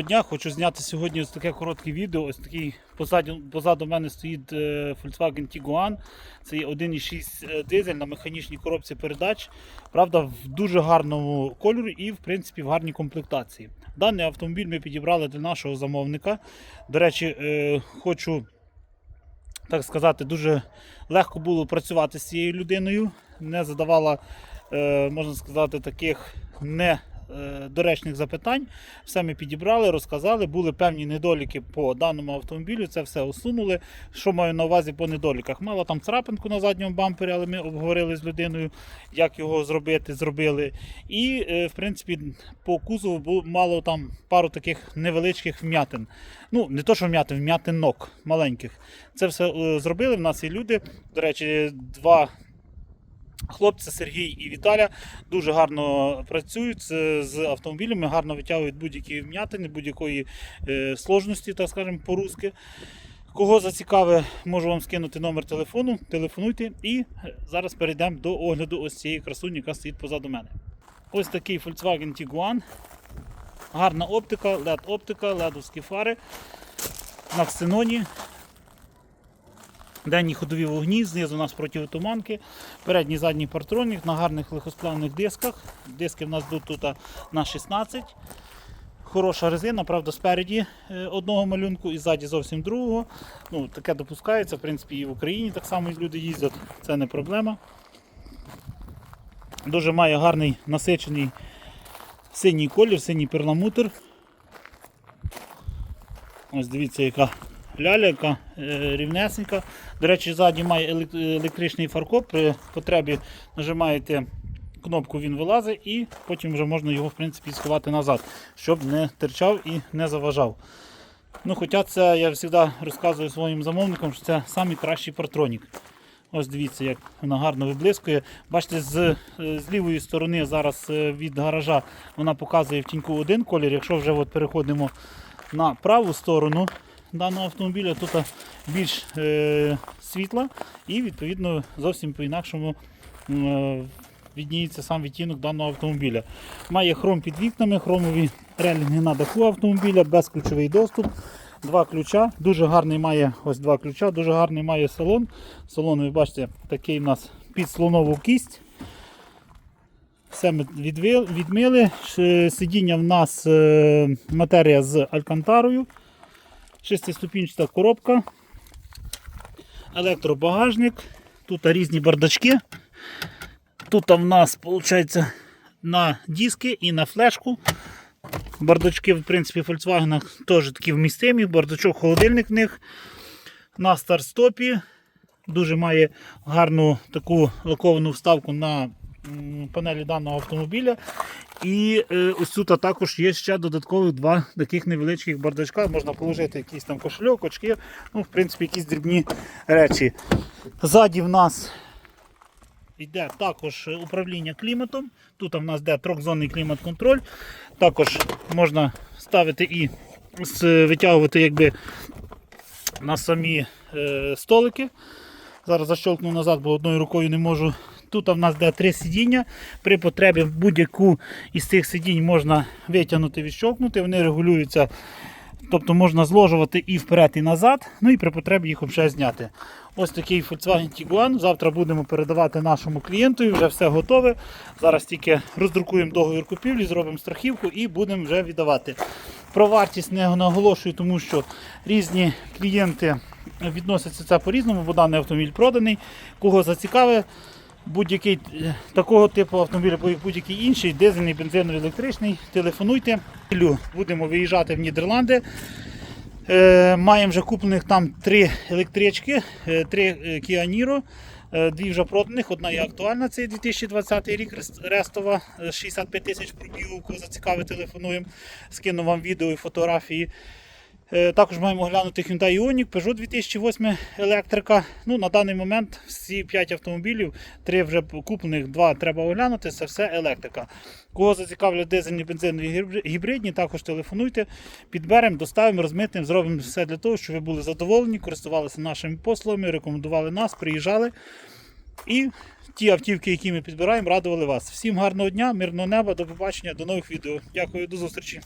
Дня, хочу зняти сьогодні ось таке коротке відео. Ось такий позаду, позаду мене стоїть е, Volkswagen Tiguan. Це є 1,6 е, дизель на механічній коробці передач. Правда, в дуже гарному кольорі і в принципі в гарній комплектації. Даний автомобіль ми підібрали для нашого замовника. До речі, е, хочу так сказати, дуже легко було працювати з цією людиною. Не задавала, можна сказати, таких не доречних запитань. Все ми підібрали, розказали. Були певні недоліки по даному автомобілю. Це все усунули. Що маю на увазі по недоліках? Мало там царапинку на задньому бампері, але ми обговорили з людиною, як його зробити, зробили. І, е, в принципі, по кузову мало там пару таких невеличких вм'ятин. Ну, не то, що вм'ятин, вм'ятинок маленьких. Це все е, зробили. В нас є люди. До речі, два Хлопці Сергій і Віталя дуже гарно працюють з, автомобілями, гарно витягують будь-які вм'ятини, будь-якої е, сложності, так скажемо, по-русски. Кого зацікаве, можу вам скинути номер телефону, телефонуйте і зараз перейдемо до огляду ось цієї красуні, яка стоїть позаду мене. Ось такий Volkswagen Tiguan. Гарна оптика, LED-оптика, ледовські фари на ксеноні. Денні ходові вогні, знизу у нас противотуманки, передній задній партронік на гарних легкосплавних дисках. Диски в нас тут, тут на 16. Хороша резина, правда, спереді е, одного малюнку і ззаді зовсім другого. Ну, Таке допускається, в принципі, і в Україні так само люди їздять, це не проблема. Дуже має гарний насичений синій колір, синій перламутр. Ось дивіться, яка ляля, яка е, рівнесенька. До речі, ззаді має електричний фаркоп. При потребі нажимаєте кнопку, він вилазить і потім вже можна його в принципі сховати назад, щоб не терчав і не заважав. Ну, Хоча це я завжди розказую своїм замовникам, що це найкращий партронік. Ось дивіться, як вона гарно виблискує. Бачите, з, е, з лівої сторони зараз е, від гаража вона показує в тіньку один колір. Якщо вже от переходимо на праву сторону даного автомобіля, тут більш е, світла і відповідно зовсім по-інакшому е, відніється сам відтінок даного автомобіля. Має хром під вікнами, хромові релінги на даху автомобіля, безключовий доступ. Два ключа, дуже гарний має ось два ключа, дуже гарний має салон. Салон, ви бачите, такий у нас під слонову кість. Все ми відмили. Сидіння в нас е, матерія з алькантарою. Шестиступінчата коробка. Електробагажник. Тут різні бардачки. Тут в нас виходить на диски і на флешку. Бардачки, в принципі, в Volkswagen теж такі вмістимі. Бардачок, холодильник в них. На старт-стопі. Дуже має гарну таку лаковану вставку на панелі даного автомобіля. І е, ось тут також є ще додаткових два таких невеличких бардачка. Можна положити якийсь там кошельок, очки, ну, в принципі, якісь дрібні речі. Ззаді в нас йде також управління кліматом. Тут в нас йде трьохзонний клімат-контроль. Також можна ставити і витягувати якби, на самі е, столики. Зараз защолкну назад, бо одною рукою не можу. Тут в нас йде три сидіння. При потребі будь-яку із цих сидінь можна витягнути, відщолкнути. Вони регулюються. Тобто можна зложувати і вперед, і назад, ну і при потребі їх вже зняти. Ось такий Volkswagen Tiguan. Завтра будемо передавати нашому клієнту, вже все готове. Зараз тільки роздрукуємо договір купівлі, зробимо страхівку і будемо вже віддавати. Про вартість не наголошую, тому що різні клієнти відносяться це по-різному, бо даний автомобіль проданий. Кого зацікавить, будь-який е, такого типу автомобіль, або будь-який інший, дизельний, бензиновий, електричний, телефонуйте. Будемо виїжджати в Нідерланди. Е, маємо вже куплених там три електрички, е, три Kia Niro. Дві вже проданих, одна є актуальна, це 2020 рік Рестова, е, 65 тисяч пробігу, кого зацікавить, телефонуємо, скину вам відео і фотографії. Е, Також маємо глянути Hyundai Ioniq, Peugeot 2008 електрика. Ну, на даний момент всі 5 автомобілів, 3 вже куплених, 2 треба оглянути, це все електрика. Кого зацікавлять дизельні бензинові гібри- гібридні, також телефонуйте, підберемо, доставимо, розмитнемо, зробимо все для того, щоб ви були задоволені, користувалися нашими послугами, рекомендували нас, приїжджали. І ті автівки, які ми підбираємо, радували вас. Всім гарного дня, мирного неба, до побачення, до нових відео. Дякую, до зустрічі.